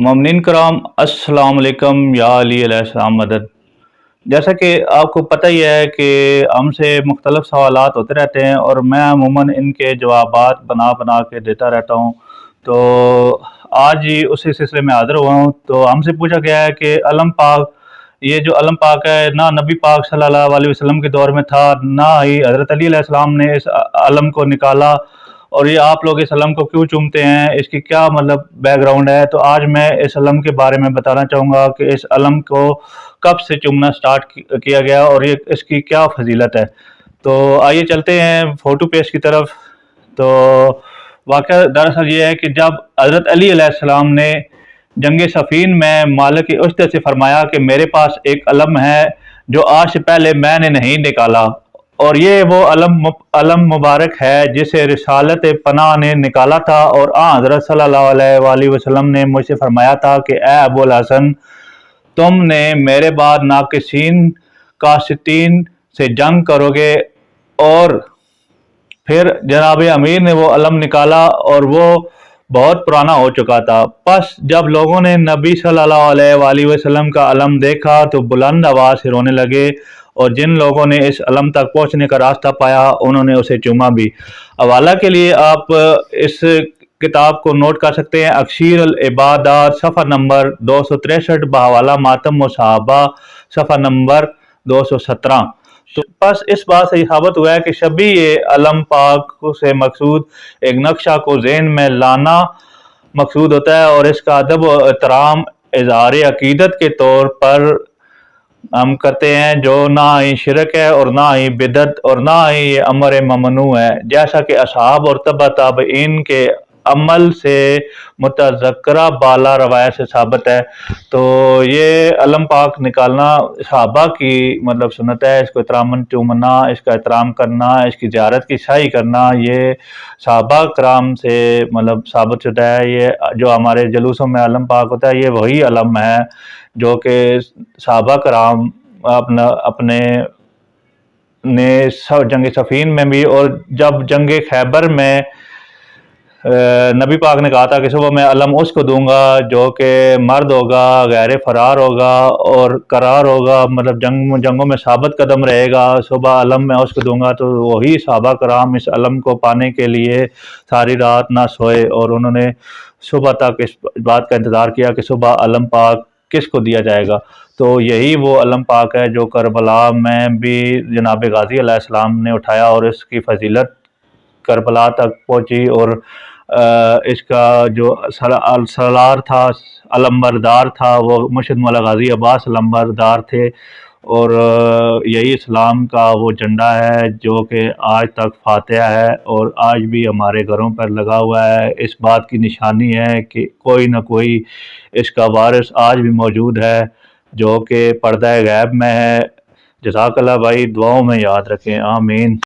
ममनिन कराम, अस्सलाम वालेकुम, या अली मदद। जैसा कि आपको पता ही है कि हमसे मुख्तलिफ़ सवाल होते रहते हैं और मैं अमूमन इनके जवाब बना बना के देता रहता हूँ। तो आज ही उसी सिलसिले में हाज़िर हुआ हूँ। तो हमसे पूछा गया है कि अलम पाक, ये जो अलम पाक है, ना नबी पाक सल्लल्लाहु अलैहि वसल्लम के दौर में था, ना ही हज़रत अली ने इस को निकाला। और ये आप लोग इस अलम को क्यों चूमते हैं? इसकी क्या मतलब बैकग्राउंड है? तो आज मैं इस अलम के बारे में बताना चाहूँगा कि इस अलम को कब से चूमना स्टार्ट किया गया और ये इसकी क्या फजीलत है? तो आइए चलते हैं फ़ोटो पेश की तरफ़। तो वाक़ दरअसल ये है कि जब हज़रत अली अलैहिस्सलाम ने जंग सफ़ीन में मालिक की उस से फरमाया कि मेरे पास एक अलम है जो आज से पहले मैंने नहीं निकाला। और ये वो अलम अलम मुबारक है जिसे रिसालत पना ने निकाला था और हज़रत अलैहि वसल्लम ने मुझसे फरमाया था कि ए अबुल हसन, तुमने मेरे बाद नाकसिन कासिन से जंग करोगे और फिर जनाब अमीर ने वो अलम निकाला और वो बहुत पुराना हो चुका था। बस जब लोगों ने नबी सल्लल्लाहु अलैहि वसल्लम का अलम देखा तो बुलंद आवाज़ से रोने लगे और जिन लोगों ने इस अलम तक पहुँचने का रास्ता पाया, उन्होंने उसे चूमा भी। हवाला के लिए आप इस किताब को नोट कर सकते हैं। अक्षीर इबादत सफ़ा नंबर दो सौ तिरसठ, बहवाला मातम सहाबा सफ़ा नंबर दो सौ सत्रह। तो बस इस बात से साबित हुआ है कि शबी ये अलम पाक से मकसूद एक नक्शा को जहन में लाना मकसूद होता है और इसका अदब एहतराम इजहार अकीदत के तौर पर हम करते हैं, जो ना ही शिरक है और ना ही बिदत और ना ही अमर ममनू है। जैसा कि असहाब और तब तब इनके अमल से मुतजकरा बाला रवायत से साबित है। तो ये अलम पाक निकालना सहाबा की मतलब सुनत है, इसको एहतराम चूमना इसका एहतराम करना, इसकी ज्यारत की शाही करना, ये सहाबा कराम से मतलब साबित शुदा है। ये जो हमारे जलूसों में अलम पाक होता है, ये वही अलम है जो कि सहाबा कराम अपना, अपने ने सब जंग सफ़ीन में भी और जब जंग खैबर में नबी पाक ने कहा था कि सुबह मैं अलम उसको दूँगा, जो कि मर्द होगा गैर फरार होगा और करार होगा मतलब जंग, जंगों में साबित कदम रहेगा, सुबह अलम मैं उसको दूँगा तो वही सहाबा कराम इस अलम को पाने के लिए सारी रात ना सोए और उन्होंने सुबह तक इस बात का इंतज़ार किया कि सुबह अलम पाक किसको दिया जाएगा। तो यही वो अलम पाक है जो करबला में भी जनाब गाजी ने उठाया और इसकी फजीलत करबला तक पहुँची और इसका जो सलार था अलम्बरदार था, वो मुर्शद मौला गाजी अब्बास अलम्बरदार थे और यही इस्लाम का वो झंडा है जो कि आज तक फातह है और आज भी हमारे घरों पर लगा हुआ है। इस बात की निशानी है कि कोई ना कोई इसका वारिस आज भी मौजूद है जो कि पर्दा गैब में है। जजाकला भाई, दुआओं में याद रखें। आमीन।